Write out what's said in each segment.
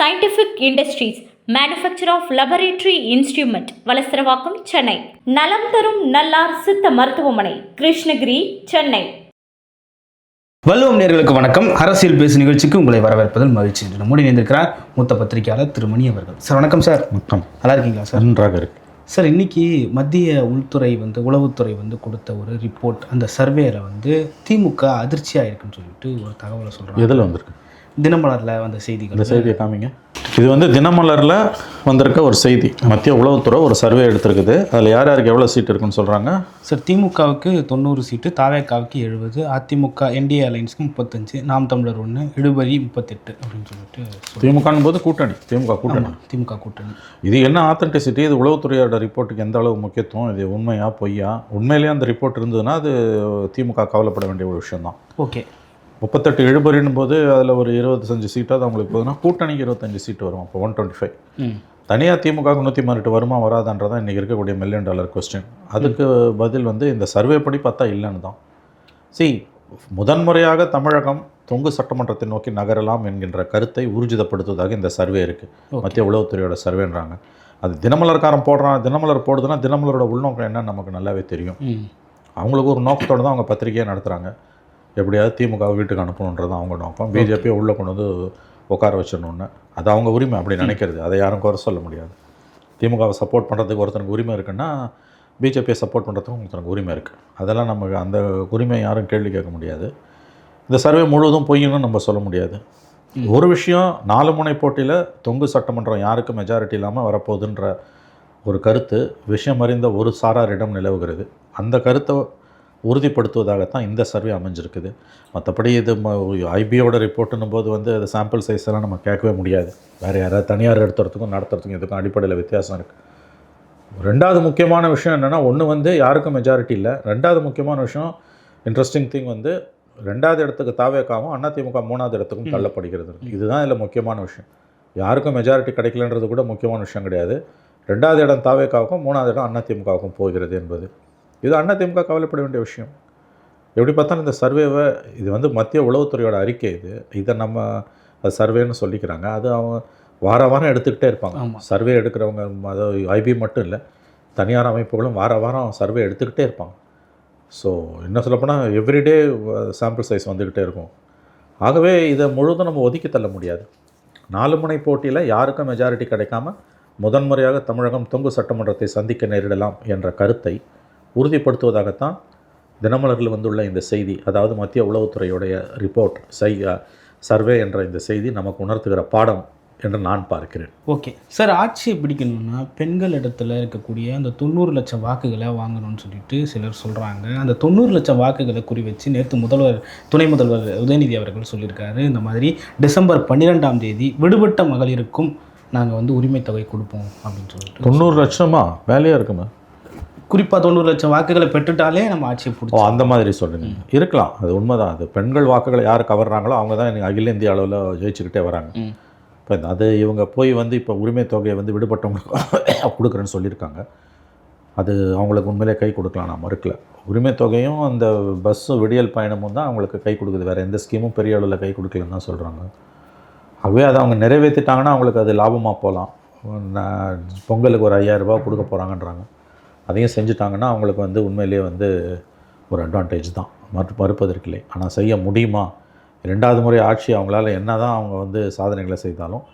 Scientific industries manufacture of laboratory instrument Valasaravakkam Chennai. நலம் தரும் நல்லார் சித்த மருத்துவமனை கிருஷ்ணகிரி சென்னை. வல்லுவம் நேர்களுக்கு வணக்கம். அரசியல் பேசு நிகழ்ச்சிக்கு உங்களை வரவேற்பதில் மகிழ்ச்சி. என்று நம்முடைய இணைந்திருக்கிறார் மூத்த பத்திரிகையாளர் திரு மணி அவர்கள். சார் வணக்கம் சார். வணக்கம். நல்லா இருக்கீங்களா சார்? நன்றாக இருக்கு. சார் இன்னைக்கு மத்திய உள்துறை வந்து உளவுத்துறை வந்து கொடுத்த ஒரு ரிப்போர்ட் அந்த சர்வேல வந்து திமுக அதிர்ச்சியாக இருக்குன்னு சொல்லிட்டு ஒரு தகவலை சொல்கிறாங்க எதில் வந்திருக்கு? தினமலரில் வந்த இந்த செய்திகள் செய்தியை காமிங்க. இது வந்து தினமலரில் வந்திருக்க ஒரு செய்தி. மத்திய உளவுத்துறை ஒரு சர்வே எடுத்திருக்குது. அதில் யார் யாருக்கு எவ்வளோ சீட் இருக்குன்னு சொல்கிறாங்க சார் திமுகவுக்கு தொண்ணூறு சீட்டு தாவேக்காவுக்கு எழுபது அதிமுக என்டிஏ அலைன்ஸ்க்கு முப்பத்தஞ்சு நாம் தமிழர் ஒன்று இழுபறி முப்பத்தெட்டு அப்படின்னு சொல்லிட்டு. திமுகன்னு போது கூட்டணி. திமுக கூட்டணி. திமுக கூட்டணி. இது என்ன ஆத்தென்டிசிட்டி இது உளவுத்துறையோட ரிப்போர்ட்டுக்கு எந்த அளவு முக்கியத்துவம்? இது உண்மையா பொய்யா? உண்மையிலேயே அந்த ரிப்போர்ட் இருந்ததுன்னா அது திமுக கவலைப்பட வேண்டிய ஒரு விஷயம்தான். ஓகே. முப்பத்தெட்டு எழுபறின் போது அதில் ஒரு இருபத்தஞ்சு சீட்டாவது அவங்களுக்கு போகுதுன்னா கூட்டணிக்கு இருபத்தஞ்சு சீட் வரும். அப்போ ஒன் டுவெண்ட்டி ஃபைவ் தனியாக திமுக நூற்றி பதினெட்டு வருமா வராதான்றதான் இன்றைக்கி இருக்கக்கூடிய மில்லியன் டாலர் கொஸ்டின் அதுக்கு பதில் வந்து இந்த சர்வே படி பார்த்தா இல்லைன்னு தான். சி முதன்முறையாக தமிழகம் தொங்கு சட்டமன்றத்தை நோக்கி நகரலாம் என்கின்ற கருத்தை ஊர்ஜிதப்படுத்துவதாக இந்த சர்வே இருக்குது மத்திய உளவுத்துறையோட சர்வேன்றாங்க அது தினமலர்காரன் போடுறான் தினமலர் போடுதுன்னா தினமலரோட உள்நோக்கம் என்னன்னு நமக்கு நல்லாவே தெரியும். அவங்களுக்கு ஒரு நோக்கத்தோடு தான் அவங்க பத்திரிகையை நடத்துகிறாங்க எப்படியாவது திமுக வீட்டுக்கு அனுப்பணுன்றது அவங்க நோக்கம். பிஜேபியை உள்ளே கொண்டு வந்து உட்கார வச்சிடணுன்னு அது அவங்க உரிமை அப்படி நினைக்கிறது. அதை யாரும் குறை சொல்ல முடியாது. திமுகவை சப்போர்ட் பண்ணுறதுக்கு ஒருத்தனுக்கு உரிமை இருக்குன்னா பிஜேபியை சப்போர்ட் பண்ணுறதுக்கு ஒருத்தனுக்கு உரிமை இருக்குது அதெல்லாம் நமக்கு அந்த உரிமை யாரும் கேள்வி கேட்க முடியாது. இந்த சர்வே முழுவதும் பொய்ன்னு நம்ம சொல்ல முடியாது. ஒரு விஷயம் நாலு முனை போட்டியில் தொங்கு சட்டமன்றம் யாருக்கு மெஜாரிட்டி இல்லாமல் வரப்போகுதுன்ற ஒரு கருத்து விஷயம் அறிந்த ஒரு சாராரிடம் நிலவுகிறது. அந்த கருத்தை உறுதிப்படுத்துவதாகத்தான் இந்த சர்வே அமைஞ்சிருக்குது. மற்றபடி இது ஐபியோட ரிப்போர்ட்டுன்னும் போது வந்து அது சாம்பிள் சைஸ் எல்லாம் நம்ம கேட்கவே முடியாது. வேறு யாராவது தனியார் எடுத்துறதுக்கும் நடத்துறதுக்கும் இதுக்கும் அடிப்படையில் வித்தியாசம் இருக்குது ரெண்டாவது முக்கியமான விஷயம் என்னென்னா ஒன்று வந்து யாருக்கும் மெஜாரிட்டி இல்லை. ரெண்டாவது முக்கியமான விஷயம் இன்ட்ரெஸ்டிங் திங் வந்து ரெண்டாவது இடத்துக்கு தாவேக்காவும் அதிமுக மூணாவது இடத்துக்கும் தள்ளப்படுகிறது. இதுதான் இதில் முக்கியமான விஷயம். யாருக்கும் மெஜாரிட்டி கிடைக்கலன்றது கூட முக்கியமான விஷயம் கிடையாது. ரெண்டாவது இடம் தாவேக்காவுக்கும் மூணாவது இடம் அதிமுகவுக்கும் போகிறது என்பது. இது அதிமுக கவலைப்பட வேண்டிய விஷயம். எப்படி பார்த்தாலும் இந்த சர்வேவை இது வந்து மத்திய உளவுத்துறையோட அறிக்கை இது. இதை நம்ம அது சர்வேன்னு சொல்லிக்கிறாங்க. அது அவங்க வார வாரம் எடுத்துக்கிட்டே இருப்பாங்க. சர்வே எடுக்கிறவங்க அதாவது ஐபி மட்டும் இல்லை தனியார் அமைப்புகளும் வார வாரம் சர்வே எடுத்துக்கிட்டே இருப்பாங்க. ஸோ என்ன சொல்லப்போனால் எவ்ரிடே சாம்பிள் சைஸ் வந்துக்கிட்டே இருக்கும். ஆகவே இதை முழுதும் நம்ம ஒதுக்கி தள்ள முடியாது. நாலு முனை போட்டியில் யாருக்கும் மெஜாரிட்டி கிடைக்காம முதன்முறையாக தமிழகம் தொங்கு சட்டமன்றத்தை சந்திக்க நேரிடலாம் என்ற கருத்தை உறுதிப்படுத்துவதாகத்தான் தினமலரில் வந்துள்ள இந்த செய்தி அதாவது மத்திய உளவுத்துறையுடைய ரிப்போர்ட் சை சர்வே என்ற இந்த செய்தி நமக்கு உணர்த்துகிற பாடம் என்று நான் பார்க்கிறேன். ஓகே. சார் ஆட்சியை பிடிக்கணும்னா பெண்கள் இடத்துல இருக்கக்கூடிய அந்த தொண்ணூறு லட்சம் வாக்குகளை வாங்கணும்னு சொல்லிட்டு சிலர் சொல்கிறாங்க அந்த தொண்ணூறு லட்சம் வாக்குகளை குறி வச்சு நேற்று முதல்வர் துணை முதல்வர் உதயநிதி அவர்கள் சொல்லியிருக்காரு. இந்த மாதிரி டிசம்பர் பன்னிரெண்டாம் தேதி விடுபட்ட மகளிருக்கும் நாங்கள் வந்து உரிமை தொகை கொடுப்போம் அப்படின்னு சொல்லிட்டு. தொண்ணூறு லட்சமா? வேலையாக இருக்குமா? குறிப்பாக தொண்ணூறு லட்சம் வாக்குகளை பெற்றுட்டாலே நம்ம ஆட்சியை பிடிச்சோம் அந்த மாதிரி சொல்லுங்க இருக்கலாம். அது உண்மைதான். அது பெண்கள் வாக்குகளை யார் கவர்றாங்களோ அவங்க தான் அகில இந்திய அளவில் ஜெயிச்சுக்கிட்டே வராங்க. இப்போ அது இவங்க போய் வந்து இப்போ உரிமை தொகையை வந்து விடுபட்டவங்களுக்கு கொடுக்குறேன்னு சொல்லியிருக்காங்க. அது அவங்களுக்கு உண்மையிலே கை கொடுக்கலாம். நான் மறுக்கல. உரிமை தொகையும் அந்த பஸ்ஸு விடியல் பயணமும் தான் அவங்களுக்கு கை கொடுக்குது. வேறு எந்த ஸ்கீமும் பெரிய அளவில் கை கொடுக்கலன்னு தான் சொல்கிறாங்க ஆகவே அதை அவங்க நிறைவேற்றிட்டாங்கன்னா அவங்களுக்கு அது லாபமாக போகலாம் பொங்கலுக்கு ஒரு ஐயாயிரம் ரூபாய் கொடுக்க போகிறாங்கன்றாங்க அதையும் செஞ்சுட்டாங்கன்னா அவங்களுக்கு வந்து உண்மையிலேயே வந்து ஒரு அட்வான்டேஜ் தான். மறு மறுப்பதற்கில்லை. ஆனால் செய்ய முடியுமா? இரண்டாவது முறை ஆட்சி அவங்களால என்ன தான் அவங்க வந்து சாதனைகளை செய்தாலும்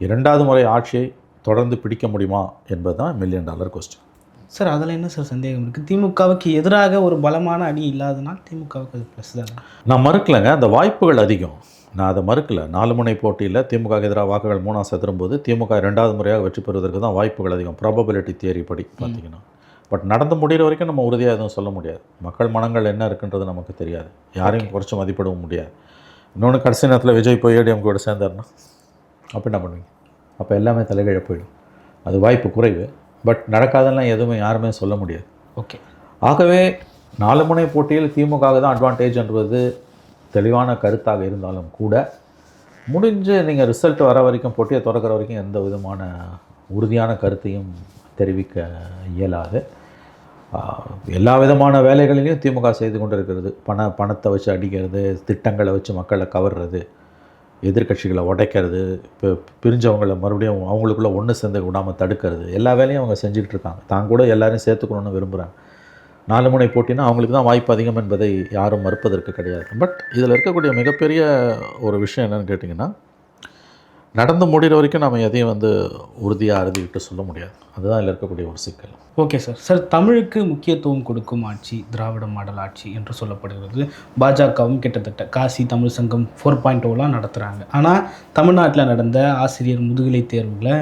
இரண்டாவது முறை ஆட்சியை தொடர்ந்து பிடிக்க முடியுமா என்பது தான் மில்லியன் டாலர் கொஸ்டின் சார் அதில் என்ன சார் சந்தேகம் இருக்குது திமுகவுக்கு எதிராக ஒரு பலமான அணி இல்லாதனால் திமுகவுக்கு அது ப்ளஸ் தானே? நான் மறுக்கலைங்க. அந்த வாய்ப்புகள் அதிகம். நான் அதை மறுக்கல. நாலு முனை போட்டியில் திமுக எதிராக வாக்குகள் மூணாக செதறும்போது திமுக இரண்டாவது முறையாக வெற்றி பெறுவதற்கு தான் வாய்ப்புகள் அதிகம். ப்ராபபிலிட்டி தியரி படி பார்த்தீங்கன்னா. பட் நடந்து முடிகிற வரைக்கும் நம்ம உறுதியாக எதுவும் சொல்ல முடியாது. மக்கள் மனங்கள் என்ன இருக்குன்றது நமக்கு தெரியாது. யாரையும் குறைச்சி மதிப்பிடவும் முடியாது. இன்னொன்று கடைசி நேரத்தில் விஜய் போய் ஏடிஎம் கூட சேர்ந்தாருன்னா அப்போ என்ன பண்ணுவீங்க? அப்போ எல்லாமே தலைகீழ போயிடும். அது வாய்ப்பு குறைவு. பட் நடக்காதெல்லாம் எதுவுமே யாருமே சொல்ல முடியாது. ஓகே ஆகவே நாலு முனை போட்டியில் திமுக தான் அட்வான்டேஜ் என்பது தெளிவான கருத்தாக இருந்தாலும் கூட முடிஞ்சு நீங்கள் ரிசல்ட் வர வரைக்கும் போட்டியை திறக்கிற வரைக்கும் எந்த விதமான உறுதியான கருத்தையும் தெரிவிக்க இயலாது. எல்லா விதமான வேலைகளிலையும் திமுக செய்து கொண்டிருக்கிறது. பண பணத்தை வச்சு அடிக்கிறது திட்டங்களை வச்சு மக்களை கவர்றது எதிர்க்கட்சிகளை உடைக்கிறது இப்போ பிரிஞ்சவங்களை மறுபடியும் அவங்களுக்குள்ளே ஒன்று சேர்ந்து விடாமல் தடுக்கிறது. எல்லா வேலையும் அவங்க செஞ்சுக்கிட்டு இருக்காங்க. தான் கூட எல்லாரையும் சேர்த்துக்கணும்னு விரும்புகிறாங்க நாலு முனை போட்டினா அவங்களுக்கு தான் வாய்ப்பு அதிகம் என்பதை யாரும் மறுப்பதற்கு கிடையாது. பட் இதில் இருக்கக்கூடிய மிகப்பெரிய ஒரு விஷயம் என்னென்னு கேட்டிங்கன்னா நடந்து முடிகிற வரைக்கும் நம்ம எதையும் வந்து உறுதியாக அறுதிவிட்டு சொல்ல முடியாது. அதுதான் இதில் இருக்கக்கூடிய ஒரு சிக்கல். Okay sir. சார் தமிழுக்கு முக்கியத்துவம் கொடுக்கும் ஆட்சி திராவிட மாடல் ஆட்சி என்று சொல்லப்படுகிறது. பாஜகவும் கிட்டத்தட்ட காசி தமிழ் சங்கம் ஃபோர் பாயிண்ட் ஓலாம் நடத்துகிறாங்க ஆனால் தமிழ்நாட்டில் நடந்த ஆசிரியர் முதுகலை தேர்வில்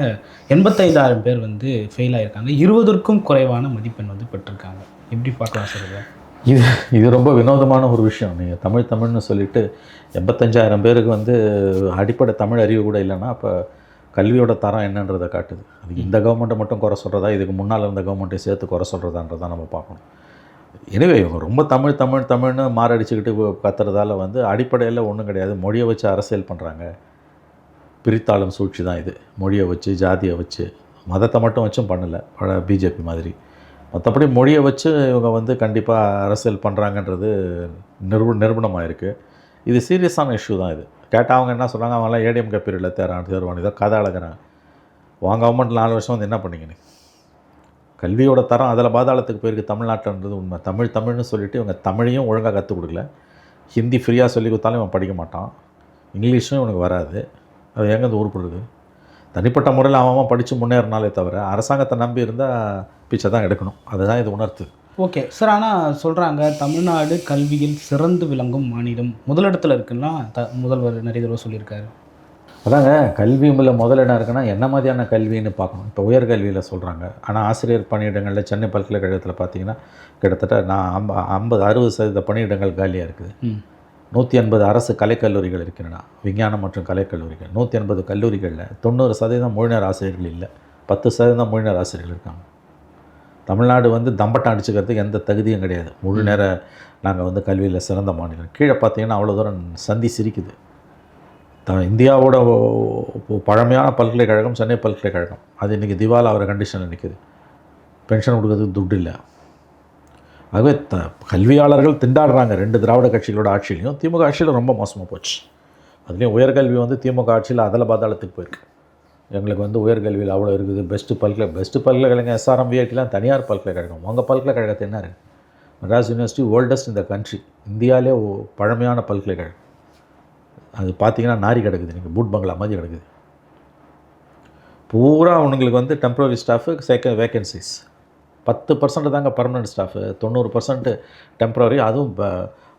எண்பத்தைந்தாயிரம் பேர் வந்து ஃபெயில் ஆகியிருக்காங்க இருபதற்கும் குறைவான மதிப்பெண் வந்து பெற்றிருக்காங்க. எப்படி பார்க்கலாம் சார் இது இது ரொம்ப வினோதமான ஒரு விஷயம். நீங்கள் தமிழ் தமிழ்னு சொல்லிட்டு எண்பத்தஞ்சாயிரம் பேருக்கு வந்து அடிப்படை தமிழ் அறிவு கூட இல்லைன்னா அப்போ கல்வியோட தரம் என்னன்றதை காட்டுது. அது இந்த கவர்மெண்ட்டை மட்டும் குறை சொல்கிறதா இதுக்கு முன்னால் இருந்த கவர்மெண்ட்டை சேர்த்து குறை சொல்கிறதான்றதை நம்ம பார்க்கணும். எனவே இவங்க ரொம்ப தமிழ் தமிழ் தமிழ்னு மாரடிச்சுக்கிட்டு கத்துறதால வந்து அடிப்படையில் ஒன்றும் கிடையாது. மொழியை வச்சு அரசியல் பண்ணுறாங்க பிரித்தாளும் சூழ்ச்சி தான் இது. மொழியை வச்சு ஜாதியை வச்சு மதத்தை மட்டும் வச்சும் பண்ணலை. பிஜேபி மாதிரி. மற்றபடி மொழியை வச்சு இவங்க வந்து கண்டிப்பாக அரசியல் பண்ணுறாங்கன்றது நிரூப நிரூபணமாக இருக்குது இது சீரியஸான இஷ்யூ தான் இது. கேட்டால் அவங்க என்ன சொல்கிறாங்க அவங்களாம் ஏடிஎம் பீரியடில் தேர்றான் தேர்வான் இதோ கதை அழகிறாங்க உன் கவர்மெண்ட் நாலு வருஷம் வந்து என்ன பண்ணீங்க நீ? கல்வியோட தரம் அதில் பாதாளத்துக்கு போயிருக்கு தமிழ்நாட்டில்ன்றது உண்மை. தமிழ் தமிழ்னு சொல்லிவிட்டு இவங்க தமிழையும் ஒழுங்காக கற்றுக் கொடுக்கல. ஹிந்தி ஃப்ரீயாக சொல்லி கொடுத்தாலும் இவன் படிக்க மாட்டான். இங்கிலீஷும் இவனுக்கு வராது. அது எங்கேருந்து உருப்படுது தனிப்பட்ட முறையில் அவன் படித்து முன்னேறினாலே தவிர அரசாங்கத்தை நம்பி இருந்தால் பிச்சை தான் எடுக்கணும். அதுதான் இது உணர்த்து. ஓகே. சார் ஆனால் சொல்கிறாங்க தமிழ்நாடு கல்வியில் சிறந்து விளங்கும் மாநிலம் முதலிடத்தில் இருக்குன்னா த முதல்வர் நிறைய தடவை சொல்லியிருக்காரு. அதாங்க கல்வி முதல்ல என்ன இருக்குன்னா என்ன மாதிரியான கல்வின்னு பார்க்கணும். இப்போ உயர்கல்வியில் சொல்கிறாங்க ஆனால் ஆசிரியர் பணியிடங்களில் சென்னை பல்கலைக்கழகத்தில் பார்த்தீங்கன்னா கிட்டத்தட்ட நான் ஐம்ப ஐம்பது அறுபது சதவீத பணியிடங்கள் காலியாக இருக்குது. நூற்றி எண்பது அரசு கலைக்கல்லூரிகள் இருக்கின்றன. விஞ்ஞானம் மற்றும் கலைக்கல்லூரிகள். நூற்றி எண்பது கல்லூரிகளில் தொண்ணூறு சதவீதம் மொழிநேர ஆசிரியர்கள் இல்லை. பத்து சதவீதம் மொழிநேர ஆசிரியர்கள் இருக்காங்க. தமிழ்நாடு வந்து தம்பட்டம் அடிச்சுக்கிறதுக்கு எந்த தகுதியும் கிடையாது. முழு நேர நாங்கள் வந்து கல்வியில் சிறந்த மாநிலம். கீழே பார்த்தீங்கன்னா அவ்வளோ தூரம் சந்தி சிரிக்குது. த இந்தியாவோட பழமையான பல்கலைக்கழகம் சென்னை பல்கலைக்கழகம். அது இன்றைக்கி திவால் ஆகிற கண்டிஷனில் நிற்கிது பென்ஷன் கொடுக்கறதுக்கு துட்டு இல்லை. ஆகவே த கல்வியாளர்கள் திண்டாடுறாங்க. ரெண்டு திராவிட கட்சிகளோட ஆட்சியிலையும் திமுக ஆட்சியில் ரொம்ப மோசமாக போச்சு. அதுலேயும் உயர்கல்வி வந்து திமுக ஆட்சியில் அதில் பாதாளத்துக்கு போயிருக்கு. எங்களுக்கு வந்து உயர்கல்வியில் அவ்வளோ இருக்குது. பெஸ்ட்டு பல்கலை பெஸ்ட்டு பல்கலைக்கழகம் எஸ்ஆர்எம் விஐடிலாம் தனியார் பல்கலைக்கழகம் உங்கள் பல்கலைக்கழகத்தை என்ன இருக்குது மெட்ராஸ் யூனிவர்சிட்டி ஓல்டஸ்ட் இந்த கண்ட்ரி இந்தியாவிலே பழமையான பல்கலைக்கழகம். அது பார்த்தீங்கன்னா நாரி கிடக்குது. நீங்கள் பூட் பங்களா மாதிரி கிடக்குது. பூரா அவனுங்களுக்கு வந்து டெம்பரரி ஸ்டாஃபு செக வேக்கன்சிஸ் பத்து பர்சன்ட் தாங்க பர்மனெண்ட் ஸ்டாஃபு தொண்ணூறு பர்சன்ட்டு டெம்ப்ரவரி அதுவும் இப்போ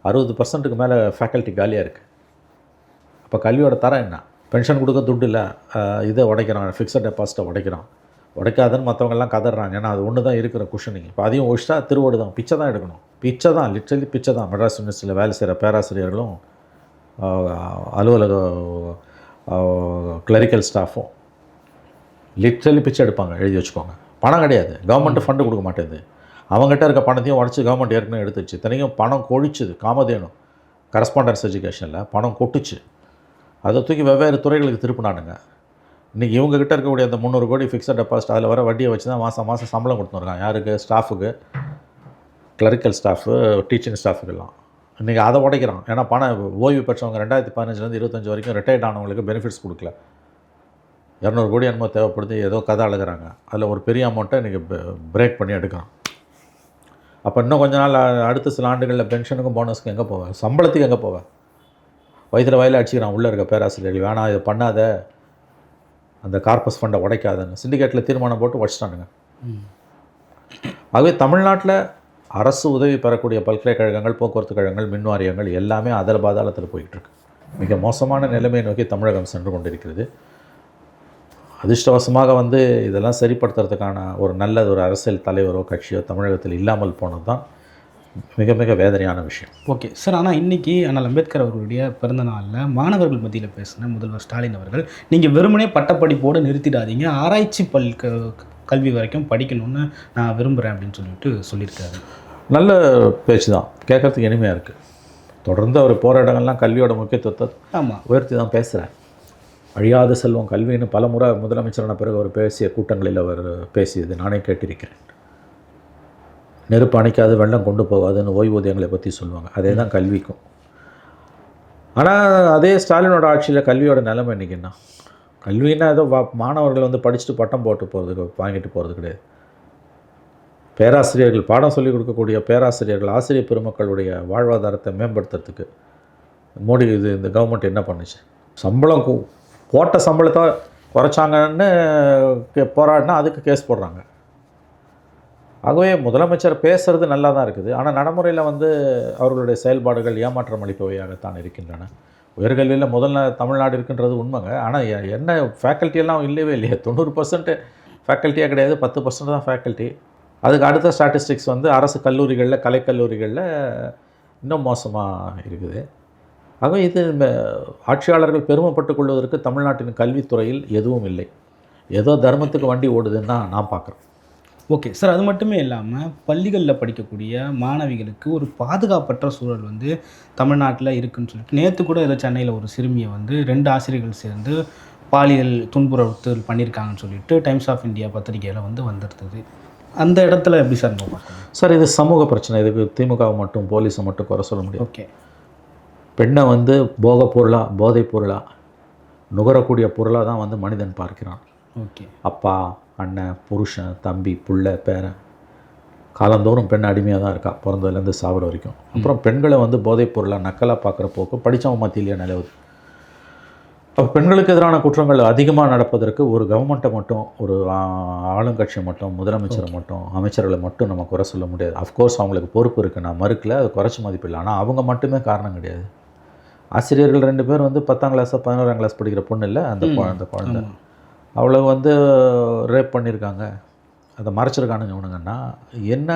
அறுபது பர்சன்ட்டுக்கு மேலே ஃபேக்கல்ட்டி காலியாக இருக்குது அப்போ கல்வியோட தரம் என்ன? பென்ஷன் கொடுக்க துட்டு இல்லை. இதை உடைக்கிறான் ஃபிக்ஸட் டெபாசிட்டை உடைக்கிறான். உடைக்காதுன்னு மற்றவங்கெல்லாம் கதறாங்க. ஏன்னா அது ஒன்று தான் இருக்கிற குஷனிங் இப்போ அதையும் ஒழிச்சா திருவோடு தான். பிச்சை தான் எடுக்கணும். பிச்சை தான் லிட்ரலி பிச்சை தான். மெட்ராஸ் யூனிவர்சிட்டியில் வேலை செய்கிற பேராசிரியர்களும் அலுவலக கிளரிக்கல் ஸ்டாஃபும் லிட்ரலி பிச்சை எடுப்பாங்க. எழுதி வச்சுக்கோங்க. பணம் கிடையாது. கவர்மெண்ட்டு ஃபண்டு கொடுக்க மாட்டேங்குது அவங்ககிட்ட இருக்க பணத்தையும் உடச்சி கவர்மெண்ட் ஏற்கனவே எடுத்துச்சு இத்தனைக்கும் பணம் கொழிச்சுது. காமதேனும் கரஸ்பாண்டன்ஸ் எஜுகேஷனில் பணம் கொட்டுச்சு. அதை தூக்கி வெவ்வேறு துறைகளுக்கு திருப்பினானுங்க. இன்றைக்கி இவங்ககிட்ட இருக்கக்கூடிய அந்த முந்நூறு கோடி ஃபிக்ஸட் டெபாசிட் அதில் வர வட்டியை வச்சு தான் மாதம் மாதம் சம்பளம் கொடுத்துருக்காங்க யாருக்கு? ஸ்டாஃபுக்கு கிளரிக்கல் ஸ்டாஃபு டீச்சிங் ஸ்டாஃபுக்கெல்லாம் இன்றைக்கி அதை உடைக்கிறான். ஏன்னா பணம் ஓய்வு பெற்றவங்க ரெண்டாயிரத்தி பதினஞ்சுலேருந்து இருபத்தஞ்சு வரைக்கும் ரிட்டையர்ட் ஆனவங்களுக்கு பெனிஃபிட்ஸ் கொடுக்கல. இரநூறு கோடி என்னமோ தேவைப்படுது ஏதோ கதை அழுகிறாங்க. அதில் ஒரு பெரிய அமௌண்ட்டை இன்றைக்கி பிரேக் பண்ணி எடுக்கிறான் அப்போ இன்னும் கொஞ்ச நாள் அடுத்த சில ஆண்டுகளில் பென்ஷனுக்கும் போனஸுக்கும் எங்கே போவேன் சம்பளத்துக்கு எங்கே போவேன் வயிற்றில் வயலில் அடிச்சுக்கிறான் உள்ளே இருக்க பேராசிரியர்கள் வேணாம் இதை பண்ணாத. அந்த கார்பஸ் ஃபண்டை உடைக்காதன்னு. சிண்டிகேட்டில் தீர்மானம் போட்டு உடச்சிட்டானுங்க. ஆகவே தமிழ்நாட்டில் அரசு உதவி பெறக்கூடிய பல்கலைக்கழகங்கள் போக்குவரத்து கழகங்கள் மின் வாரியங்கள் எல்லாமே அதர் பாதாளத்தில் போயிட்டுருக்கு மிக மோசமான நிலைமையை நோக்கி தமிழகம் சென்று கொண்டிருக்கிறது. அதிர்ஷ்டவசமாக வந்து இதெல்லாம் சரிப்படுத்துறதுக்கான ஒரு நல்ல ஒரு அரசியல் தலைவரோ கட்சியோ தமிழகத்தில் இல்லாமல் போனது தான் மிக மிக வேதனையான விஷயம். ஓகே. சார் ஆனால் இன்றைக்கி அண்ணல் அம்பேத்கர் அவர்களுடைய பிறந்த நாளில் மாணவர்கள் மத்தியில் பேசின முதல்வர் ஸ்டாலின் அவர்கள் நீங்கள் வெறுமனே பட்டப்படிப்போடு நிறுத்திடாதீங்க. ஆராய்ச்சி பல் கல்வி வரைக்கும் படிக்கணும்னு நான் விரும்புகிறேன் அப்படின்னு சொல்லிட்டு சொல்லியிருக்காரு. நல்ல பேச்சு தான். கேட்குறதுக்கு இனிமையாக இருக்குது தொடர்ந்து அவர் போகிற இடங்கள்லாம் கல்வியோட முக்கியத்துவத்தை ஆமாம் உயர்த்தி தான் பேசுகிறார் அழியாத செல்வம் கல்வின்னு பல முறை முதலமைச்சரான பிறகு அவர் பேசிய கூட்டங்களில் அவர் பேசியது. நானே கேட்டிருக்கிறேன். நெருப்பு அணைக்காது வெள்ளம் கொண்டு போகாதுன்னு ஓய்வூதியங்களை பற்றி சொல்லுவாங்க. அதே தான் கல்விக்கும். ஆனால் அதே ஸ்டாலினோட ஆட்சியில் கல்வியோட நிலைமை இன்னைக்கு என்ன கல்வின்னா ஏதோ வா- மாணவர்கள் வந்து படிச்சுட்டு பட்டம் போட்டு போகிறது வாங்கிட்டு போகிறது கிடையாது. பேராசிரியர்கள் பாடம் சொல்லிக் கொடுக்கக்கூடிய பேராசிரியர்கள் ஆசிரியர் பெருமக்களுடைய வாழ்வாதாரத்தை மேம்படுத்துறதுக்கு மோடி இது இந்த கவர்மெண்ட் என்ன பண்ணுச்சு? சம்பளம் போட்ட சம்பளத்தை குறைச்சாங்கன்னு கே- போராடினா அதுக்கு கேஸ் போடுறாங்க. ஆகவே முதலமைச்சர் பேசுகிறது நல்லா தான் இருக்குது. ஆனால் நடைமுறையில் வந்து அவர்களுடைய செயல்பாடுகள் ஏமாற்றம் அளிப்பவையாகத்தான் இருக்கின்றன. உயர்கல்வியில் முதல்ல தமிழ்நாடு இருக்கின்றது உண்மைங்க. ஆனால் என்ன ஃபேக்கல்ட்டியெல்லாம் இல்லவே இல்லையே. தொண்ணூறு பர்சன்ட் ஃபேக்கல்ட்டியாக கிடையாது. பத்து பர்சன்ட் தான் ஃபேக்கல்ட்டி அதுக்கு அடுத்த ஸ்டாட்டிஸ்டிக்ஸ் வந்து அரசு கல்லூரிகளில் கலைக்கல்லூரிகளில் இன்னும் மோசமாக இருக்குது. ஆகவே இது ஆட்சியாளர்கள் பெருமைப்பட்டுக் கொள்வதற்கு தமிழ்நாட்டின் கல்வித்துறையில் எதுவும் இல்லை. ஏதோ தர்மத்துக்கு வண்டி ஓடுதுன்னு தான் நான் பார்க்குறேன் ஓகே சார் அது மட்டுமே இல்லாமல் பள்ளிகளில் படிக்கக்கூடிய மாணவிகளுக்கு ஒரு பாதுகாப்பற்ற சூழல் வந்து தமிழ்நாட்டில் இருக்குன்னு சொல்லிட்டு நேற்று கூட ஏதோ சென்னையில் ஒரு சிறுமியை வந்து ரெண்டு ஆசிரியர்கள் சேர்ந்து பாலியல் துன்புறுத்தல் பண்ணியிருக்காங்கன்னு சொல்லிட்டு டைம்ஸ் ஆஃப் இந்தியா பத்திரிகையில் வந்து வந்திருந்தது. அந்த இடத்துல எப்படி சார் பார்க்கணும்? சார் இது சமூக பிரச்சனை. இதுக்கு திமுகவை மட்டும் போலீஸை மட்டும் குறை சொல்ல முடியாது. ஓகே. பெண்ணை வந்து போகப் பொருளாக போதைப் பொருளாக நுகரக்கூடிய பொருளாக தான் வந்து மனிதன் பார்க்கிறான். ஓகே. அப்பா அண்ணன் புருஷன் தம்பி புள்ள பேரன் காலந்தோறும் பெண் அடிமையாக தான் இருக்கா பிறந்ததுலேருந்து சாவர வரைக்கும். அப்புறம் பெண்களை வந்து போதைப் பொருளாக நக்கலாக பார்க்குற போக்கு படித்தவன் மத்தியிலேயே நிலவுது. அப்போ பெண்களுக்கு எதிரான குற்றங்கள் அதிகமாக நடப்பதற்கு ஒரு கவர்மெண்ட்டை மட்டும் ஒரு ஆ, ஆளுங்கட்சியை மட்டும் முதலமைச்சரை மட்டும் அமைச்சர்களை மட்டும் நம்ம குறை சொல்ல முடியாது. அஃப்கோர்ஸ் அவங்களுக்கு பொறுப்பு இருக்குது நான் மறுக்கல அது குறைச்சி மதிப்பில்லை ஆனால் அவங்க மட்டுமே காரணம் கிடையாது. ஆசிரியர்கள் ரெண்டு பேர் வந்து பத்தாம் கிளாஸோ பதினோராம் கிளாஸ் படிக்கிற பொண்ணு இல்லை? அந்த. குழந்தை குழந்தை. அவளை வந்து ரேப் பண்ணியிருக்காங்க அதை மறைச்சிருக்கானுங்க இவனுங்கன்னா. என்ன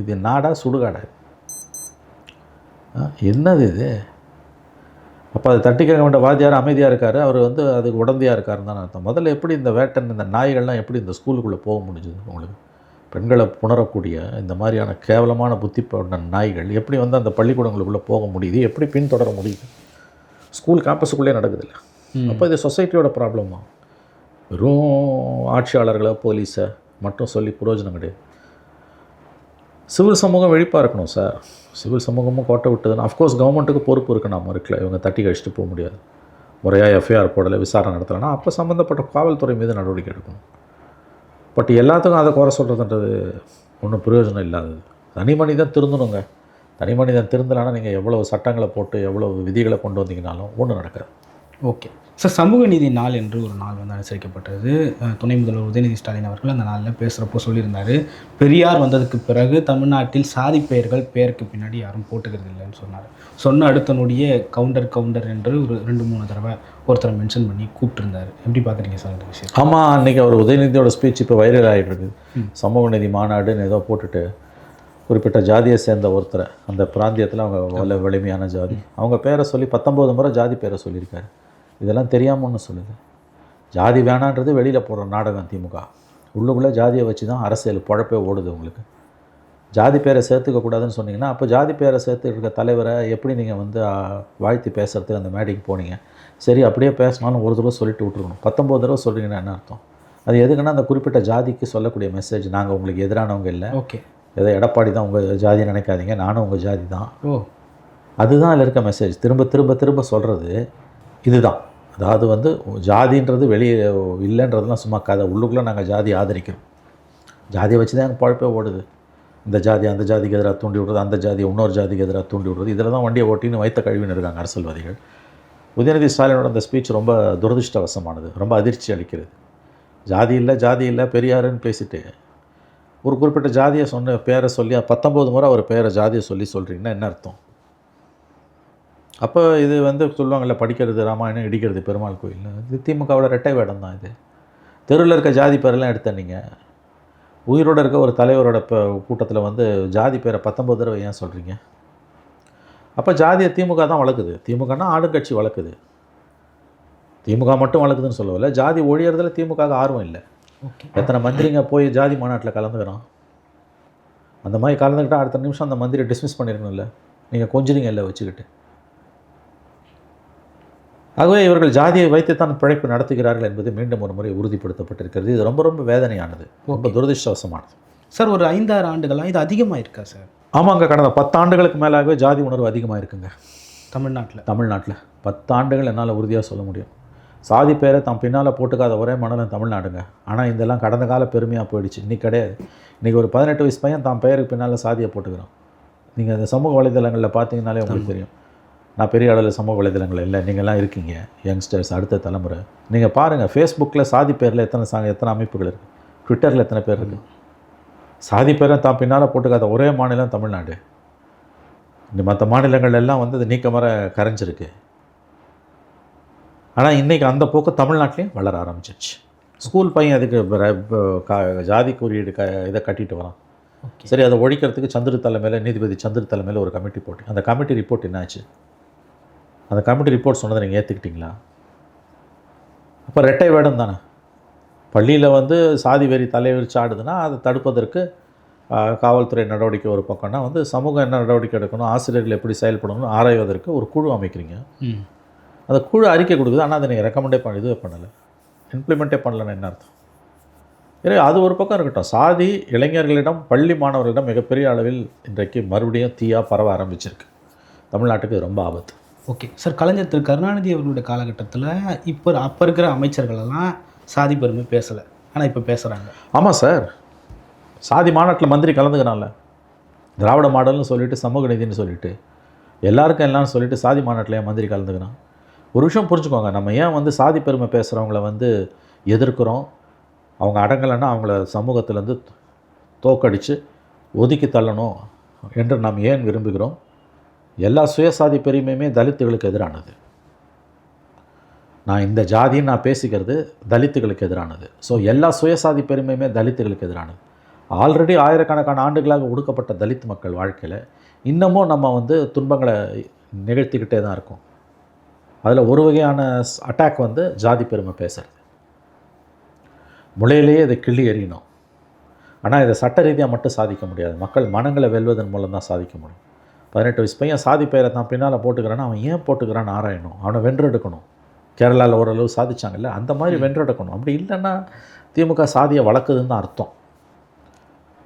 இது நாடா சுடுகாடா என்னது இது? அப்போ அதை தட்டி கேட்க வேண்டிய வாத்தியார் அமைதியாக இருக்கார். அவர் வந்து அதுக்கு உடந்தையாக இருக்காருன்னு தான் அர்த்தம். முதல்ல எப்படி இந்த வேட்டன் இந்த நாய்கள்லாம் எப்படி இந்த ஸ்கூலுக்குள்ளே போக முடிஞ்சுது உங்களுக்கு? பெண்களை புணரக்கூடிய இந்த மாதிரியான கேவலமான புத்தி நாய்கள் எப்படி வந்து அந்த பள்ளிக்கூடங்களுக்குள்ளே போக முடியுது? எப்படி பின்தொடர முடியுது? ஸ்கூல் கேம்பஸுக்குள்ளே நடக்குதுல்ல. அப்போ இது சொசைட்டியோட ப்ராப்ளமா வெறும் ஆட்சியாளர்களை போலீஸை மட்டும் சொல்லி பிரயோஜனம் கிடையாது. சிவில் சமூகம் விழிப்பாக இருக்கணும் சார் சிவில் சமூகமும் கோட்டை விட்டதுன்னா அஃப்கோர்ஸ் கவர்மெண்ட்டுக்கு பொறுப்பு இருக்கு. நான் மறுக்கல. இவங்க தட்டி கழிச்சிட்டு போக முடியாது. முறையாக எஃப்ஐஆர் போடலை விசாரணை நடத்தலைன்னா அப்போ சம்மந்தப்பட்ட காவல்துறை மீது நடவடிக்கை எடுக்கணும். பட் எல்லாத்துக்கும் அதை குறை சொல்கிறதுன்றது ஒன்றும் பிரயோஜனம் இல்லாதது. தனி மனிதன் திருந்தணுங்க. தனி மனிதன் நீங்கள் எவ்வளவு சட்டங்களை போட்டு எவ்வளவு விதிகளை கொண்டு வந்தீங்கனாலும் ஒன்றும் நடக்காது ஓகே. சார் சமூக நீதி நாள் என்று ஒரு நாள் வந்து அனுசரிக்கப்பட்டது. துணை முதல்வர் உதயநிதி ஸ்டாலின் அவர்கள் அந்த நாளில் பேசுகிறப்போ சொல்லியிருந்தார். பெரியார் வந்ததுக்கு பிறகு தமிழ்நாட்டில் சாதி பெயர்கள் பெயருக்கு பின்னாடி யாரும் போட்டுக்கிறது இல்லைன்னு சொன்னார். சொன்ன அடுத்த நொடியே கவுண்டர் கவுண்டர் என்று ஒரு ரெண்டு மூணு தடவை ஒருத்தரை மென்ஷன் பண்ணி கூப்பிட்டுருந்தாரு. எப்படி பார்க்குறீங்க சார் இந்த விஷயம் ஆமாம் அன்றைக்கி அவர் உதயநிதியோட ஸ்பீச் இப்போ வைரல் ஆகிட்டு இருக்குது சமூக நீதி மாநாடுன்னு ஏதோ போட்டுட்டு குறிப்பிட்ட ஜாதியை சேர்ந்த ஒருத்தரை அந்த பிராந்தியத்தில் அவங்க வல வலிமையான ஜாதி. அவங்க பேரை சொல்லி பத்தொம்போது முறை ஜாதி பேரை சொல்லியிருக்காரு. இதெல்லாம் தெரியாமல் ஒன்று சொல்லுது. ஜாதி வேணான்றது வெளியில் போடுற நாடகம் திமுக. உள்ளுக்குள்ளே ஜாதியை வச்சு தான் அரசியல் பழப்பே ஓடுது உங்களுக்கு. ஜாதி பேரை சேர்த்துக்கக்கூடாதுன்னு சொன்னீங்கன்னா அப்போ ஜாதி பேரை சேர்த்து இருக்க தலைவரை எப்படி நீங்கள் வந்து வாழ்த்தி பேசுறதுக்கு அந்த மேடைக்கு போனீங்க? சரி அப்படியே பேசினாலும் ஒரு தடவை சொல்லிட்டு விட்டுருக்கணும் பத்தொம்போது தடவை சொல்கிறீங்கன்னா என்ன அர்த்தம்? அது எதுக்குன்னா அந்த குறிப்பிட்ட ஜாதிக்கு சொல்லக்கூடிய மெசேஜ் நாங்கள் உங்களுக்கு எதிரானவங்க இல்லை. ஓகே ஏதோ எடப்பாடி தான் உங்கள் ஜாதி நினைக்காதீங்க. நானும் உங்கள் ஜாதி தான். ஓ. அதுதான் அதில் இருக்க மெசேஜ் திரும்ப திரும்ப திரும்ப சொல்கிறது இதுதான். அதாவது வந்து ஜாதின்றது வெளியே இல்லைன்றதுலாம் சும்மா கதை. உள்ளுக்குள்ளே நாங்கள் ஜாதி ஆதரிக்கிறோம். ஜாதியை வச்சு தான் எங்கள் பழப்பே ஓடுது. இந்த ஜாதி அந்த ஜாதிக்கு எதிராக தூண்டி விடுறது அந்த ஜாதி இன்னொரு ஜாதிக்கு எதிராக தூண்டி விடுறது. இதில் தான் வண்டியை ஓட்டின்னு வைத்த கழுவின்னு இருக்காங்க அரசியல்வாதிகள். உதயநிதி ஸ்டாலினோட அந்த ஸ்பீச் ரொம்ப துரதிர்ஷ்டவசமானது. ரொம்ப அதிர்ச்சி அளிக்கிறது. ஜாதி இல்லை ஜாதி இல்லை பெரியாருன்னு பேசிட்டு ஒரு குறிப்பிட்ட ஜாதியை சொன்ன பேரை சொல்லி பத்தொம்போது முறை அவர் பேரை ஜாதியை சொல்லி சொல்கிறீங்கன்னா என்ன அர்த்தம்? அப்போ இது வந்து சொல்லுவாங்கள்ல படிக்கிறது ராமாயணம் இடிக்கிறது பெருமாள் கோயில் இது திமுகவோட ரெட்டை வேடம் தான் இது. தெருவில் இருக்க ஜாதி பேரெல்லாம் எடுத்தனீங்க உயிரோடு உயிரோட இருக்க ஒரு தலைவரோட இப்போ கூட்டத்தில் வந்து ஜாதி பேரை பத்தொம்பது தடவை ஏன் சொல்கிறீங்க அப்போ ஜாதியை திமுக தான் வளர்க்குது. திமுகனா ஆளுங்கட்சி வளர்க்குது. திமுக மட்டும் வளர்க்குதுன்னு சொல்லவில்லை. ஜாதி ஒழியறதுல திமுக ஆர்வம் இல்லை. எத்தனை மந்திரிங்க போய் ஜாதி மாநாட்டில் கலந்துக்கிறோம்? அந்த மாதிரி கலந்துக்கிட்டால் அடுத்த நிமிஷம் அந்த மந்திரியை டிஸ்மிஸ் பண்ணிருக்கணும்ல. நீங்கள் கொஞ்சிறீங்க இல்லை வச்சுக்கிட்டு. ஆகவே இவர்கள் ஜாதியை வைத்துத்தான் பிழைப்பு நடத்துகிறார்கள் என்பது மீண்டும் ஒரு முறை உறுதிப்படுத்தப்பட்டிருக்கிறது. இது ரொம்ப ரொம்ப வேதனையானது. ரொம்ப துரதிர்ஷ்டவசமானது. சார் ஒரு ஐந்தாறு ஆண்டுகளாக இது அதிகமாக இருக்கா சார்? ஆமாங்க கடந்த பத்தாண்டுகளுக்கு மேலாகவே ஜாதி உணர்வு அதிகமாக இருக்குங்க. தமிழ்நாட்டில். தமிழ்நாட்டில் பத்தாண்டுகள் என்னால் உறுதியாக சொல்ல முடியும். சாதி பேரை தான் பின்னால் போட்டுக்காத ஒரே மண்டலம் தமிழ்நாடுங்க. ஆனால் இதெல்லாம் கடந்த கால பெருமையாக போயிடுச்சு. இன்னைக்கு கிடையாது. இன்றைக்கி ஒரு பதினெட்டு வயசு பையன் தான் பெயருக்கு பின்னால் சாதியை போட்டுக்கிறான். நீங்கள் அந்த சமூக வலைதளங்களில் பார்த்தீங்கனாலே உங்களுக்கு தெரியும். நான் பெரிய அளவில் சமூக வலைதளங்கள் இல்லை. நீங்கள்லாம் இருக்கீங்க. யங்ஸ்டர்ஸ் அடுத்த தலைமுறை. நீங்கள் பாருங்கள் ஃபேஸ்புக்கில் சாதி பேரில் எத்தனை சா எத்தனை அமைப்புகள் இருக்குது ட்விட்டரில் எத்தனை பேர் இருக்குது சாதி பேரை தான் பின்னால் போட்டுக்காத ஒரே மாநிலம் தமிழ்நாடு. இந்த மற்ற மாநிலங்கள் எல்லாம் வந்து அது நீக்கமர கரைஞ்சிருக்கு. ஆனால் இன்றைக்கி அந்த போக்கு தமிழ்நாட்டிலையும் வளர ஆரம்பிச்சிருச்சு. ஸ்கூல் பையன் அதுக்கு ஜாதி குறியீடு க இதை கட்டிட்டு வரான். சரி அதை ஒழிக்கிறதுக்கு சந்திர தலைமையில் நீதிபதி சந்திர தலைமையில் ஒரு கமிட்டி போட்டு அந்த கமிட்டி ரிப்போர்ட் என்னாச்சு? அந்த கமிட்டி ரிப்போர்ட் சொன்னதை நீங்கள் ஏற்றுக்கிட்டீங்களா அப்போ ரெட்டை வேடம் தானே. பள்ளியில் வந்து சாதி வெறி தலைவிரிச்சு ஆடுதுன்னா அதை தடுப்பதற்கு காவல்துறை நடவடிக்கை ஒரு பக்கம்னா வந்து சமூகம் என்ன நடவடிக்கை எடுக்கணும் ஆசிரியர்கள் எப்படி செயல்படணும் ஆராய்வதற்கு ஒரு குழு அமைக்கிறீங்க. அந்த குழு அறிக்கை கொடுக்குது. ஆனால் அதை நீங்கள் ரெக்கமெண்டே பண்ண இதுவே பண்ணலை. இம்ப்ளிமெண்ட்டே பண்ணலன்னு என்ன அர்த்தம்? எனவே அது ஒரு பக்கம் இருக்கட்டும். சாதி இளைஞர்களிடம் பள்ளி மாணவர்களிடம் மிகப்பெரிய அளவில் இன்றைக்கு மறுபடியும் தீயா பரவ ஆரம்பிச்சிருக்கு. தமிழ்நாட்டுக்கு ரொம்ப ஆபத்து. ஓகே. சார் கலைஞர் திரு. கருணாநிதி அவர்களுடைய காலகட்டத்தில் இப்போ அப்போ இருக்கிற அமைச்சர்கள் எல்லாம் சாதி பெருமை பேசலை. ஆனால் இப்போ பேசுகிறாங்க ஆமாம் சார். சாதி மாநாட்டில் மந்திரி கலந்துக்கிறான்ல திராவிட மாடல்னு சொல்லிட்டு சமூக நீதினு சொல்லிட்டு எல்லாருக்கும் எல்லாம்னு சொல்லிட்டு சாதி மாநாட்டில் மந்திரி கலந்துக்கிறான் ஒரு விஷயம் புரிஞ்சுக்கோங்க. நம்ம ஏன் வந்து சாதி பெருமை பேசுகிறவங்கள வந்து எதிர்க்கிறோம்? அவங்க அடங்கலைன்னா அவங்கள சமூகத்திலேருந்து தோக்கடித்து ஒதுக்கி தள்ளணும் என்று நாம் ஏன் விரும்புகிறோம்? எல்லா சுயசாதி பெருமையுமே தலித்துகளுக்கு எதிரானது. நான் இந்த ஜாதின்னு நான் பேசிக்கிறது தலித்துகளுக்கு எதிரானது. ஸோ எல்லா சுயசாதி பெருமையுமே தலித்துகளுக்கு எதிரானது. ஆல்ரெடி ஆயிரக்கணக்கான ஆண்டுகளாக ஒடுக்கப்பட்ட தலித் மக்கள் வாழ்க்கையில் இன்னமும் நம்ம வந்து துன்பங்களை நிகழ்த்திக்கிட்டே தான் இருக்கோம். அதில் ஒரு வகையான அட்டாக் வந்து ஜாதி பெருமை பேசுறது. முளையிலேயே இதை கிள்ளி எறியணும். ஆனால் இதை சட்ட ரீதியாக மட்டும் சாதிக்க முடியாது. மக்கள் மனங்களை வெல்வதன் மூலம் தான் சாதிக்க முடியும். பதினெட்டு வயசு பையன் சாதி பெயரை தான் பின்னால் போட்டுக்கிறான்னா அவன் ஏன் போட்டுக்கிறான்னு ஆராயணும். அவனை வென்றெடுக்கணும். கேரளாவில் ஓரளவு சாதிச்சாங்கல்ல அந்த மாதிரி வென்றெடுக்கணும். அப்படி இல்லைன்னா திமுக சாதியை வளர்க்குதுன்னு தான் அர்த்தம்.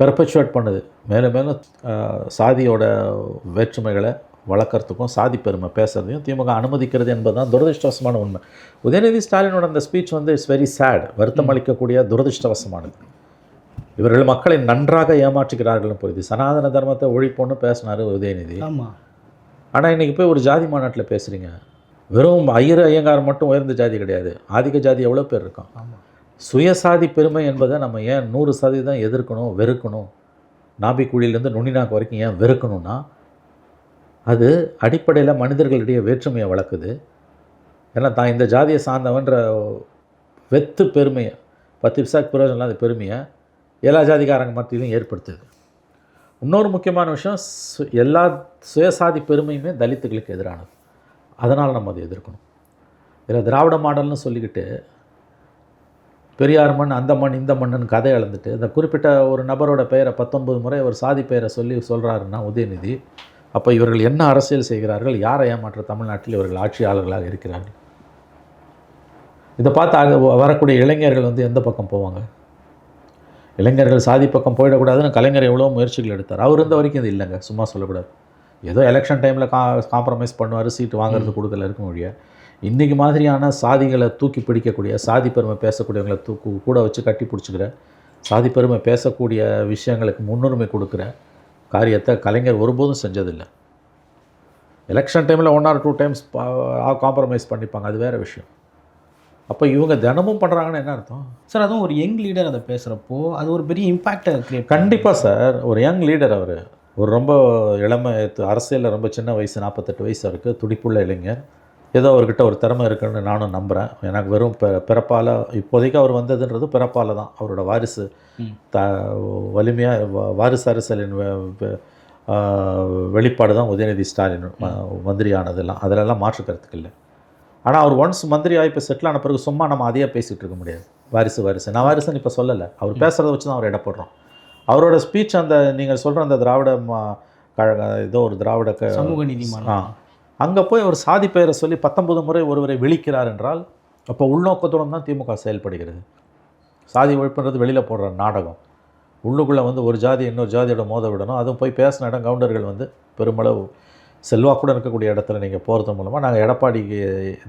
பெர்பச்சுவேட் பண்ணுது. மேலும் மேலும் சாதியோட வேற்றுமைகளை வளர்க்குறதுக்கும் சாதி பெருமை பேசுறதையும் திமுக அனுமதிக்கிறது என்பது தான் துரதிருஷ்டவசமான உண்மை. உதயநிதி ஸ்டாலினோட அந்த ஸ்பீச் வந்து இட்ஸ் வெரி சேட் வருத்தம் அளிக்கக்கூடிய துரதிருஷ்டவசமானது. இவர்கள் மக்களை நன்றாக ஏமாற்றுகிறார்கள்னு புரியுது. சனாதன தர்மத்தை ஒழிப்போன்னு பேசினார் உதயநிதி. ஆமாம் ஆனால் இன்றைக்கி போய் ஒரு ஜாதி மாநாட்டில் பேசுகிறீங்க வெறும் ஐயர் ஐயங்கார் மட்டும் உயர்ந்த ஜாதி கிடையாது. ஆதிக்க ஜாதி எவ்வளோ பேர் இருக்கான்? ஆமாம் சுயசாதி பெருமை என்பதை நம்ம ஏன் நூறு சதவீதம் எதிர்க்கணும் வெறுக்கணும்? நாபிக்குழியிலேருந்து நுனிநாக்கு வரைக்கும் ஏன் வெறுக்கணும்னா அது அடிப்படையில் மனிதர்களிடையே வேற்றுமையை வளர்க்குது. ஏன்னா தான் இந்த ஜாதியை சார்ந்தவன்ற வெத்து பெருமையை பத்து விசாக்கு பிரயோஜனம் இல்லாத பெருமையை எல்லா ஜாதிக்காரங்க மத்தியிலும் ஏற்படுத்துது. இன்னொரு முக்கியமான விஷயம் சு- எல்லா சுயசாதி பெருமையுமே தலித்துகளுக்கு எதிரானது. அதனால் நம்ம அதை எதிர்க்கணும். இதில் திராவிட மாடல்னு சொல்லிக்கிட்டு பெரியார் மண் அந்த மண் இந்த மண்ணுன்னு கதை இழந்துட்டு இந்த குறிப்பிட்ட ஒரு நபரோட பெயரை பத்தொன்பது முறை ஒரு சாதி பெயரை சொல்லி சொல்கிறாருன்னா உதயநிதி அப்போ இவர்கள் என்ன அரசியல் செய்கிறார்கள்? யாரை ஏமாற்ற தமிழ்நாட்டில் இவர்கள் ஆட்சியாளர்களாக இருக்கிறார்கள்? இதை பார்த்து வரக்கூடிய இளைஞர்கள் வந்து எந்த பக்கம் போவாங்க? இளைஞர்கள் சாதி பக்கம் போயிடக்கூடாதுன்னு கலைஞர் எவ்வளோ முயற்சிகள் எடுத்தார். அவர் இருந்த வரைக்கும் இது இல்லைங்க சும்மா சொல்லக்கூடாது. ஏதோ எலெக்ஷன் டைமில் கா காம்ப்ரமைஸ் பண்ணுவார் சீட்டு வாங்குறது கொடுக்கல இருக்க முடிய இன்றைக்கி மாதிரியான சாதிகளை தூக்கி பிடிக்கக்கூடிய சாதி பெருமை பேசக்கூடியவங்களை தூக்கு கூட வச்சு கட்டி பிடிச்சிக்கிற சாதி பெருமை பேசக்கூடிய விஷயங்களுக்கு முன்னுரிமை கொடுக்குற காரியத்தை கலைஞர் ஒருபோதும் செஞ்சதில்லை. எலெக்ஷன் டைமில் one or two times compromise பண்ணிப்பாங்க. அது வேறு விஷயம். அப்போ இவங்க தினமும் பண்ணுறாங்கன்னு என்ன அர்த்தம்? சார் அதுவும் ஒரு யங் லீடர் அதை பேசுகிறப்போ அது ஒரு பெரிய இம்பேக்டை கிரியேட் கண்டிப்பாக சார் ஒரு யங் லீடர் அவர். ஒரு ரொம்ப இளமை அரசியலில் ரொம்ப சின்ன வயசு நாற்பத்தெட்டு வயசு இருக்குது துடிப்புள்ள இளைஞர். ஏதோ அவர்கிட்ட ஒரு திறமை இருக்குன்னு நானும் நம்புகிறேன் எனக்கு வெறும் பெ பிறப்பால் இப்போதைக்கு அவர் வந்ததுன்றது பிறப்பால் தான். அவரோட வாரிசு. த வலிமையாக வாரிசு அரசியலின் வெளிப்பாடு தான் உதயநிதி ஸ்டாலின் ம- மந்திரியானதெல்லாம். அதிலெல்லாம் மாற்று கருத்துக்கு இல்லை. ஆனால் அவர் ஒன்ஸ் மந்திரி ஆகி இப்போ செட்டில் ஆன பிறகு சும்மா நம்ம அதையே பேசிகிட்டு இருக்க முடியாது. வாரிசு வாரிசு. நான் வாரிசுன்னு இப்போ சொல்லலை. அவர் பேசுகிறத வச்சு தான் அவர் இட போடுறோம் அவரோட ஸ்பீச் அந்த நீங்கள் சொல்கிற அந்த திராவிட ம- கழக ஏதோ ஒரு திராவிட சமூக நீதி ஆ. அங்கே போய் ஒரு சாதி பெயரை சொல்லி பத்தொன்பது முறை ஒருவரை விழிக்கிறார் என்றால் அப்போ உள்நோக்கத்துடன் தான் திமுக செயல்படுகிறது. சாதி ஒழிப்புன்றது வெளியில் போடுற நாடகம். உள்ளுக்குள்ளே வந்து ஒரு ஜாதி இன்னொரு ஜாதியோட மோத விடணும். அதுவும் போய் பேசின இடம் கவுண்டர்கள் வந்து பெருமளவு செல்வாக்குடன் இருக்கக்கூடிய இடத்துல நீங்கள் போகிறது மூலமாக நாங்கள் எடப்பாடிக்கு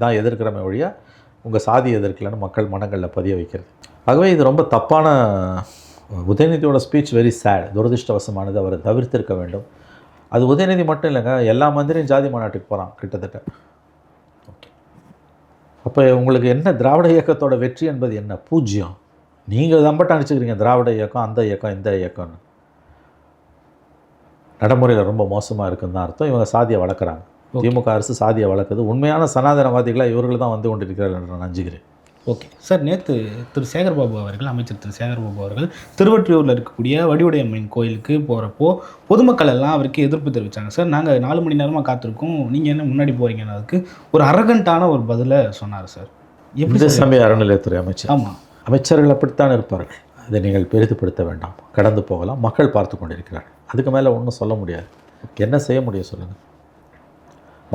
தான் எதிர்க்கிறோமே ஒழிய உங்கள் சாதி எதிர்க்கலன்னு மக்கள் மனங்களில் பதிய வைக்கிறது. ஆகவே இது ரொம்ப தப்பான உதயநிதியோட ஸ்பீச் வெரி சேட் துரதிருஷ்டவசமானது. அவரை தவிர்த்திருக்க வேண்டும். அது உதயநிதி மட்டும் இல்லைங்க எல்லா மந்திரியும் ஜாதி மாநாட்டுக்கு போகிறான் கிட்டத்தட்ட. அப்போ உங்களுக்கு என்ன திராவிட இயக்கத்தோட வெற்றி என்பது என்ன? பூஜ்யம் நீங்கள் தம்பட்ட அடிச்சுக்கிறீங்க திராவிட இயக்கம் அந்த இயக்கம் இந்த இயக்கம்னு. நடைமுறையில் ரொம்ப மோசமாக இருக்குன்னு தான் அர்த்தம். இவங்க சாதியை வளர்க்குறாங்க. திமுக அரசு சாதியை வளர்க்குது. உண்மையான சனாதனவாதிகளாக இவர்கள் தான் வந்து கொண்டிருக்கிறார்கள் என்று நான் நஞ்சுகிறேன் ஓகே. சார் நேற்று திரு சேகர்பாபு அவர்கள் அமைச்சர் திரு சேகர்பாபு அவர்கள் திருவற்றியூரில் இருக்கக்கூடிய வடிவுடையம்மன் கோயிலுக்கு போகிறப்போ பொதுமக்கள் எல்லாம் அவருக்கு எதிர்ப்பு தெரிவித்தாங்க சார் நாங்கள் நாலு மணி நேரமாக காத்திருக்கோம். நீங்கள் என்ன முன்னாடி போகிறீங்கன்னு அதுக்கு ஒரு அரகண்டான ஒரு பதிலை சொன்னார் சார். எப்படி சமய அறநிலையத்துறை அமைச்சர். ஆமாம் அமைச்சர்கள் அப்படித்தான் இருப்பார்கள்? அதை நீங்கள் பெரிதுபடுத்த வேண்டாம். கடந்து போகலாம். மக்கள் பார்த்து கொண்டிருக்கிறார்கள். அதுக்கு மேலே ஒன்றும் சொல்ல முடியாது. என்ன செய்ய முடியும் சொல்லுங்கள்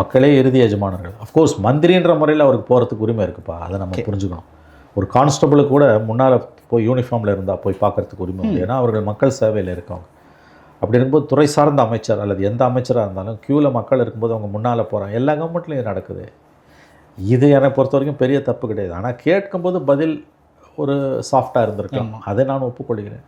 மக்களே இறுதி எஜமானர்கள். அஃப்கோர்ஸ் மந்திரின்ற முறையில் அவருக்கு போகிறதுக்கு உரிமை இருக்குப்பா. அதை நம்ம புரிஞ்சுக்கணும். ஒரு கான்ஸ்டபிளுக்கு கூட முன்னால் போய் யூனிஃபார்மில் இருந்தால் போய் பார்க்கறதுக்கு உரிமை உண்டு. ஏன்னா அவர்கள் மக்கள் சேவையில் இருக்கவங்க. அப்படி இருக்கும்போது துறை சார்ந்த அமைச்சர் அல்லது எந்த அமைச்சராக இருந்தாலும் க்யூவில் மக்கள் இருக்கும்போது அவங்க முன்னால் போகிறாங்க எல்லா கவர்மெண்ட்லையும் நடக்குது. இது என்னை பொறுத்த வரைக்கும் பெரிய தப்பு கிடையாது. ஆனால் கேட்கும்போது பதில் ஒரு சாஃப்டாக இருந்திருக்கலாம். அதை நான் ஒப்புக்கொள்கிறேன்.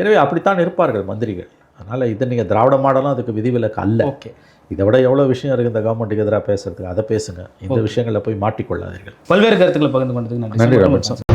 எனவே அப்படித்தான் இருப்பார்கள் மந்திரிகள். அதனால் இதை நீங்கள் திராவிட மாடலும் அதுக்கு விதிவிலக்கு அல்ல. ஓகே. இதை விட எவ்வளோ விஷயம் இருக்குது இந்த கவர்மெண்ட்டுக்கு எதிராக பேசுறதுக்கு? அதை பேசுங்க. இந்த விஷயங்களில் போய் மாட்டிக்கொள்ளாதீர்கள். பல்வேறு கருத்துக்களை பகிர்ந்து கொண்டதுக்கு நன்றி.